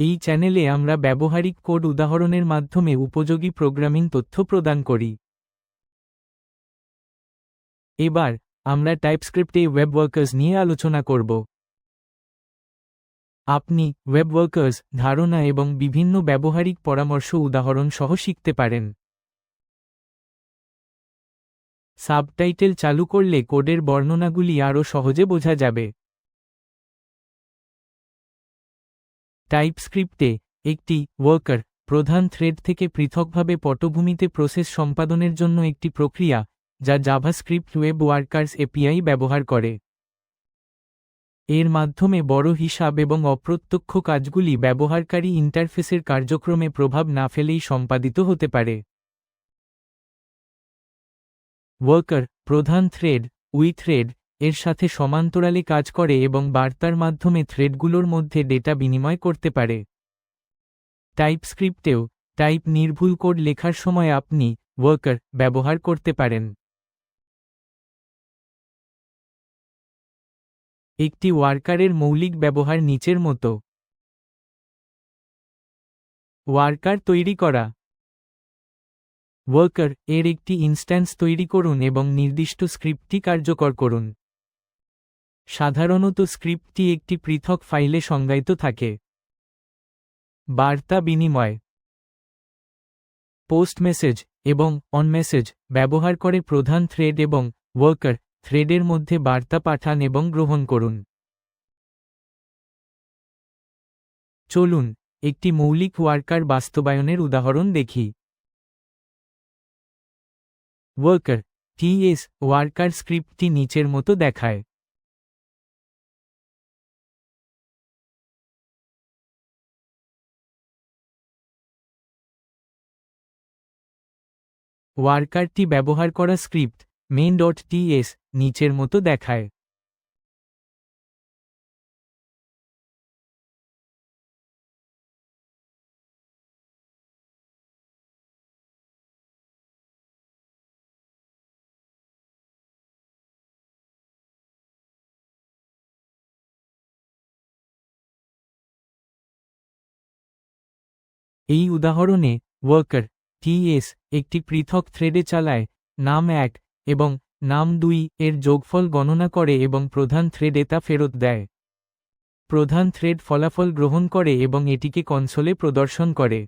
এই চ্যানেলে আমরা ব্যবহারিক কোড উদাহরণের মাধ্যমে উপযোগী প্রোগ্রামিং তথ্য প্রদান করি। এবার, আমরা টাইপস্ক্রিপ্টে ওয়েব ওয়ার্কার্স নিয়ে আলোচনা করব। আপনি ওয়েব ওয়ার্কার্স ধারণা এবং বিভিন্ন ব্যবহারিক পরামর্শ উদাহরণ সহ শিখতে পারেন। সাবটাইটেল চালু করলে কোডের বর্ণনাগুলি আরও সহজে বোঝা যাবে। টাইপস্ক্রিপ্টে একটি ওয়ার্কার প্রধান থ্রেড থেকে পৃথকভাবে পটভূমিতে প্রসেস সম্পাদনের জন্য একটি প্রক্রিয়া, যা জাভাস্ক্রিপ্ট ওয়েব ওয়ার্কার্স এপিআই ব্যবহার করে। এর মাধ্যমে বড় হিসাব এবং অপ্রত্যক্ষ কাজগুলি ব্যবহারকারী ইন্টারফেসের কার্যক্রমে প্রভাব না ফেলেই সম্পাদিত হতে পারে। ওয়ার্কার প্রধান থ্রেড, উই থ্রেড এর সাথে সমান্তরালে কাজ করে এবং বার্তার মাধ্যমে থ্রেডগুলোর মধ্যে ডেটা বিনিময় করতে পারে। টাইপস্ক্রিপ্টেও টাইপ নির্ভুল কোড লেখার সময় আপনি ওয়ার্কার ব্যবহার করতে পারেন। একটি ওয়ার্কারের মৌলিক ব্যবহার নিচের মতো। ওয়ার্কার তৈরি করা। ওয়ার্কার এর একটি ইনস্ট্যান্স তৈরি করুন এবং নির্দিষ্ট স্ক্রিপ্টটি কার্যকর করুন। সাধারণত স্ক্রিপ্টটি একটি পৃথক ফাইলে সংজ্ঞায়িত থাকে। বার্তা বিনিময়, পোস্ট মেসেজ এবং অন মেসেজ ব্যবহার করে প্রধান থ্রেড এবং ওয়ার্কার থ্রেডের মধ্যে বার্তা পাঠান এবং গ্রহণ করুন। চলুন, একটি মৌলিক ওয়ার্কার বাস্তবায়নের উদাহরণ দেখি। ওয়ার্কার টিএস ওয়ার্কার স্ক্রিপ্টটি নিচের মতো দেখায়। ওয়ার্কারটি ব্যবহার করা স্ক্রিপ্ট মেন ডট টিএস নিচের মতো দেখায়। এই উদাহরণে ওয়ার্কার টিএস একটি পৃথক থ্রেডে চালায়, নাম এক এবং নাম দুই এর যোগফল গণনা করে এবং প্রধান থ্রেডে তা ফেরত দেয়। প্রধান থ্রেড ফলাফল গ্রহণ করে এবং এটিকে কনসোলে প্রদর্শন করে।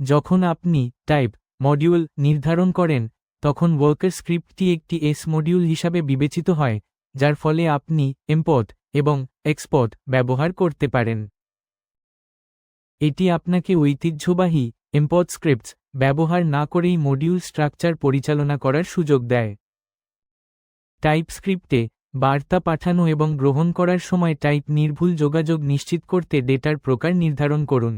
যখন আপনি টাইপ মডিউল নির্ধারণ করেন, তখন ওয়ার্কার স্ক্রিপ্টটি একটি এস মডিউল হিসাবে বিবেচিত হয়, যার ফলে আপনি এমপথ এবং এক্সপথ ব্যবহার করতে পারেন। এটি আপনাকে ঐতিহ্যবাহী এমপথ স্ক্রিপ্টস ব্যবহার না করেই মডিউল স্ট্রাকচার পরিচালনা করার সুযোগ দেয়। টাইপস্ক্রিপ্টে বার্তা পাঠানো এবং গ্রহণ করার সময় টাইপ নির্ভুল যোগাযোগ নিশ্চিত করতে ডেটার প্রকার নির্ধারণ করুন।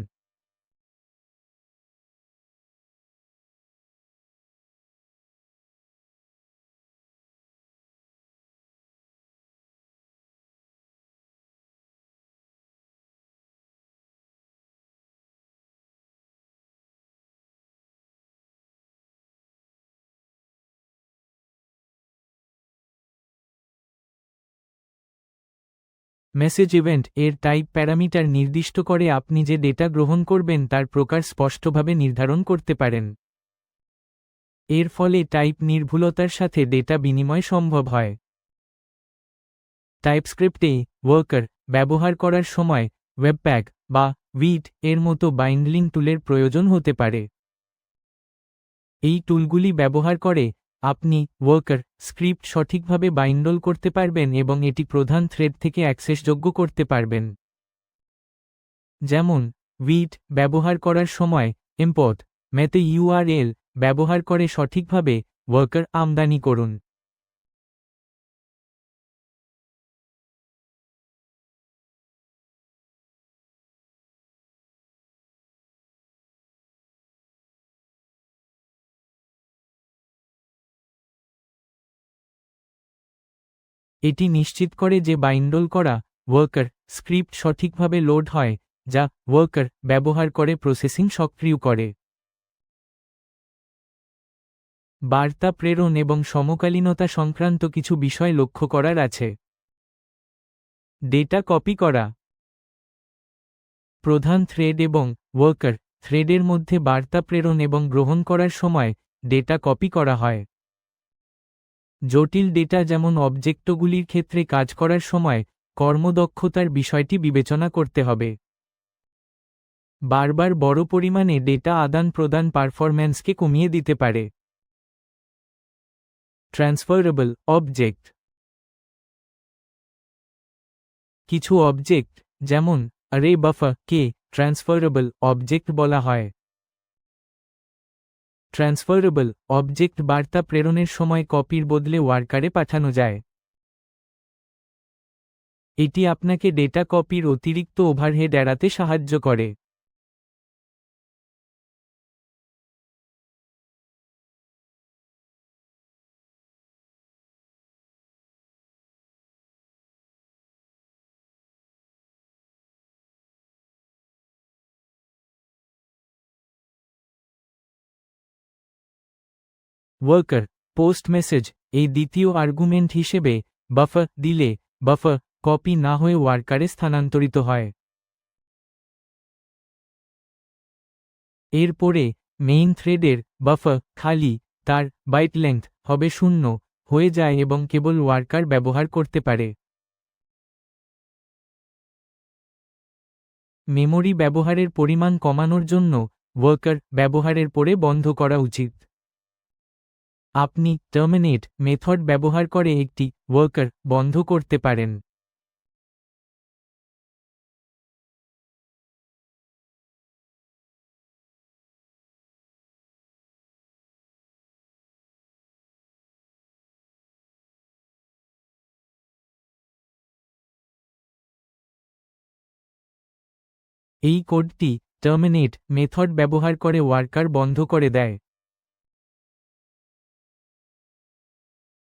মেসেজ ইভেন্ট এর টাইপ প্যারামিটার নির্দিষ্ট করে আপনি যে ডেটা গ্রহণ করবেন তার প্রকার স্পষ্টভাবে নির্ধারণ করতে পারেন। এর ফলে টাইপ নির্ভুলতার সাথে ডেটা বিনিময় সম্ভব হয়। টাইপস্ক্রিপ্টে ওয়ার্কার ব্যবহার করার সময় ওয়েবপ্যাক বা উইট এর মতো বাইন্ডলিং টুলের প্রয়োজন হতে পারে। এই টুলগুলি ব্যবহার করে আপনি ওয়ার্কার স্ক্রিপ্ট সঠিকভাবে বাইন্ডল করতে পারবেন এবং এটি প্রধান থ্রেড থেকে অ্যাক্সেসযোগ্য করতে পারবেন। যেমন উইট ব্যবহার করার সময় এমপথ মেতে ইউআরএল ব্যবহার করে সঠিকভাবে ওয়ার্কার আমদানি করুন। এটি নিশ্চিত করে যে বাইন্ডল করা ওয়ার্কার স্ক্রিপ্ট সঠিকভাবে লোড হয়, যা ওয়ার্কার ব্যবহার করে প্রসেসিং সক্রিয় করে। বার্তা প্রেরণ এবং সমকালীনতা সংক্রান্ত কিছু বিষয় লক্ষ্য করার আছে। ডেটা কপি করা। প্রধান থ্রেড এবং ওয়ার্কার থ্রেডের মধ্যে বার্তা প্রেরণ এবং গ্রহণ করার সময় ডেটা কপি করা হয়। জটিল ডেটা যেমন অবজেক্টগুলির ক্ষেত্রে কাজ করার সময় কর্মদক্ষতার বিষয়টি বিবেচনা করতে হবে। বারবার বড় পরিমাণে ডেটা আদান প্রদান পারফরম্যান্সকে কমিয়ে দিতে পারে। ট্রান্সফারেবল অবজেক্ট কিছু অবজেক্ট, যেমন রে বাফা কে ট্রান্সফারেবল অবজেক্ট বলা হয়। ট্রান্সফারেবল অবজেক্ট বার্তা প্রেরণের সময় কপির বদলে ওয়ার্কারে পাঠানো যায়। এটি আপনাকে ডেটা কপির অতিরিক্ত ওভারহেড এড়াতে সাহায্য করে। ওয়ার্কার পোস্ট মেসেজ এই দ্বিতীয় আর্গুমেন্ট হিসেবে বাফার দিলে বাফার কপি না হয়ে ওয়ার্কারে স্থানান্তরিত হয়। এরপরে মেইন থ্রেডের বাফার খালি, তার বাইট লেংথ হবে শূন্য, হয়ে যায় এবং কেবল ওয়ার্কার ব্যবহার করতে পারে। মেমোরি ব্যবহারের পরিমাণ কমানোর জন্য ওয়ার্কার ব্যবহারের পরে বন্ধ করা উচিত। আপনি টার্মিনেট মেথড ব্যবহার করে একটি ওয়ার্কার বন্ধ করতে পারেন। এই কোডটি টার্মিনেট মেথড ব্যবহার করে ওয়ার্কার বন্ধ করে দেয়।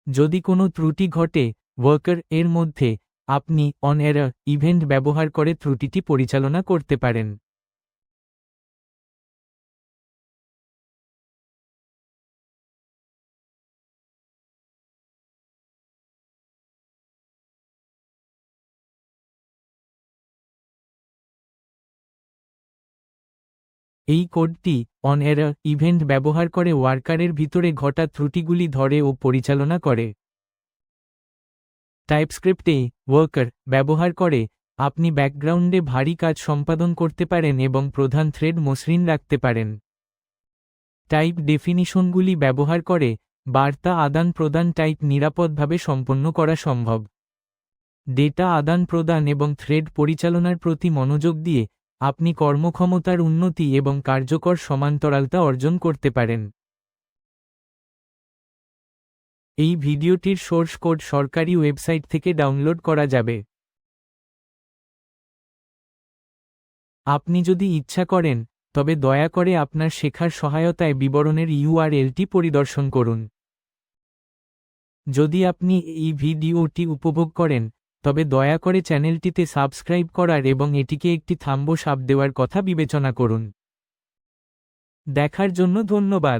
যদি কোনো ত্রুটি ঘটে ওয়ার্কার এর মধ্যে আপনি অন এরার ইভেন্ট ব্যবহার করে ত্রুটিটি পরিচালনা করতে পারেন। এই কোডটি অন এরার ইভেন্ট ব্যবহার করে ওয়ার্কারের ভিতরে ঘটা ত্রুটিগুলি ধরে ও পরিচালনা করে। টাইপস্ক্রিপ্টে ওয়ার্কার ব্যবহার করে, আপনি ব্যাকগ্রাউন্ডে ভারী কাজ সম্পাদন করতে পারেন এবং প্রধান থ্রেড মসৃণ রাখতে পারেন। টাইপ ডেফিনিশনগুলি ব্যবহার করে, বার্তা আদান প্রদান টাইপ নিরাপদভাবে সম্পন্ন করা সম্ভব। ডেটা আদান প্রদান এবং থ্রেড পরিচালনার প্রতি মনোযোগ দিয়ে আপনি কর্মক্ষমতার উন্নতি এবং কার্যকর সমান্তরালতা অর্জন করতে পারেন। এই ভিডিওটির সোর্স কোড সরকারি ওয়েবসাইট থেকে ডাউনলোড করা যাবে। আপনি যদি ইচ্ছা করেন, তবে দয়া করে আপনার শেখার সহায়তায় বিবরণের ইউআরএলটি পরিদর্শন করুন। যদি আপনি এই ভিডিওটি উপভোগ করেন তবে দয়া করে চ্যানেলটিতে সাবস্ক্রাইব করার এবং এটিকে একটি থাম্ব সাপ দেওয়ার কথা বিবেচনা করুন। দেখার জন্য ধন্যবাদ।